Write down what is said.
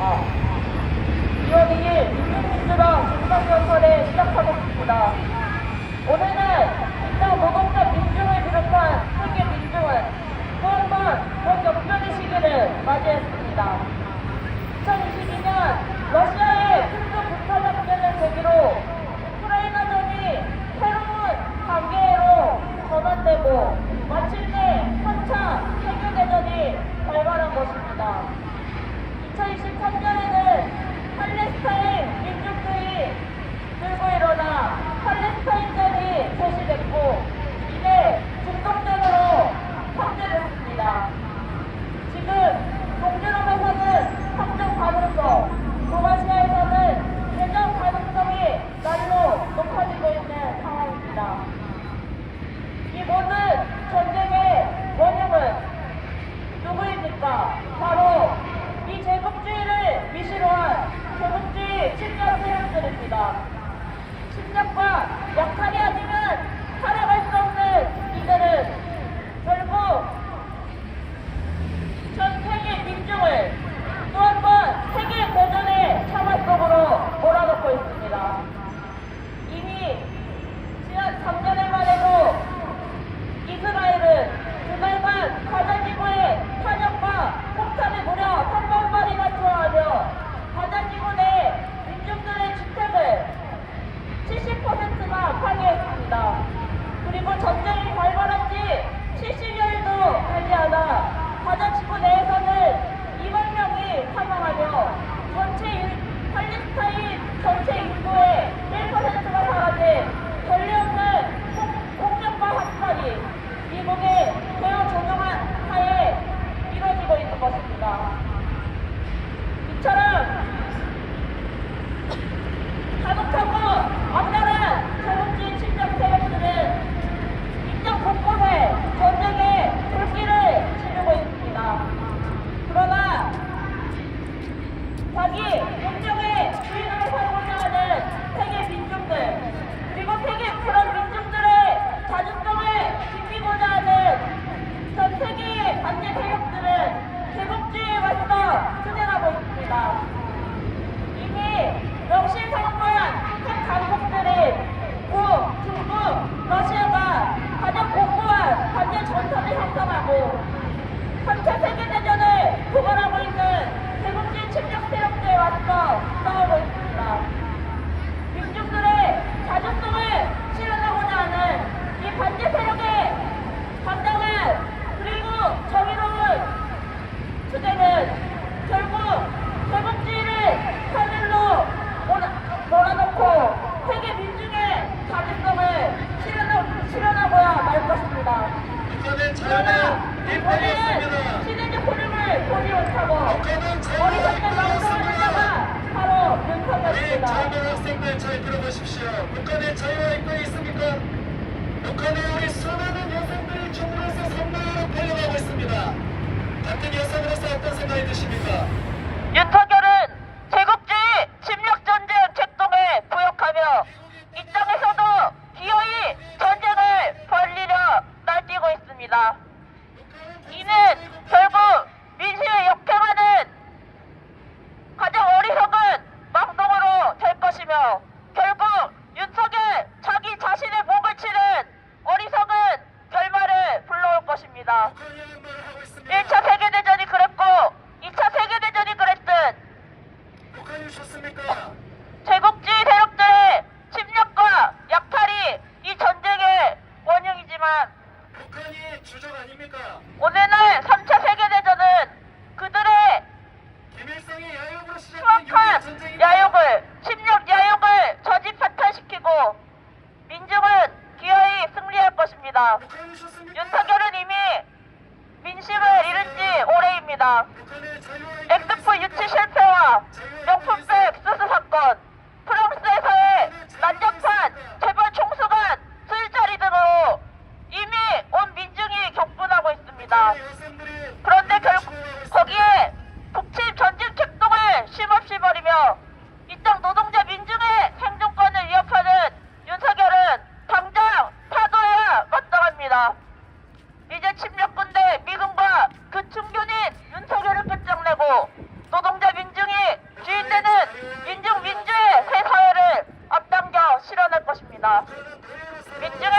어. 2월 2일 민주민주당 중앙연설에 시작하고 있습니다. 오늘은 직장 노동자 민중을 비롯한 그리고 전쟁이 발발한 지 70여일도 되지 않아 가자 지구 내에서는 2만 명이 사망하며 전체 인, 팔레스타인 전체인 실현하고야 말 것입니다. 국가는 자연의 일품이었습니다. 시대적 흐름을 보지 못하고 머리 같은 망설였다가 바로 눈터졌습니다. 젊은 학생들 잘 들어보십시오. 북한의 자유와 인권이 있습니까? 북한의 우리 수많은 여성들이 중국에서 선거로 팔려가고 있습니다. 같은 여성으로서 어떤 생각이 드십니까? 윤터 오래입니다. 윤석열은 이미 민심을 잃은 지 오래입니다. 엑스포 유치 실패와 명품백 수수 사건 이제 침략군대 미군과 그 충견인 윤석열을 끝장내고 노동자 민중이 주인되는 민중 민주의 새 사회를 앞당겨 실현할 것입니다. 민중의